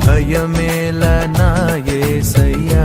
భయమేలా నా యేసయ్యా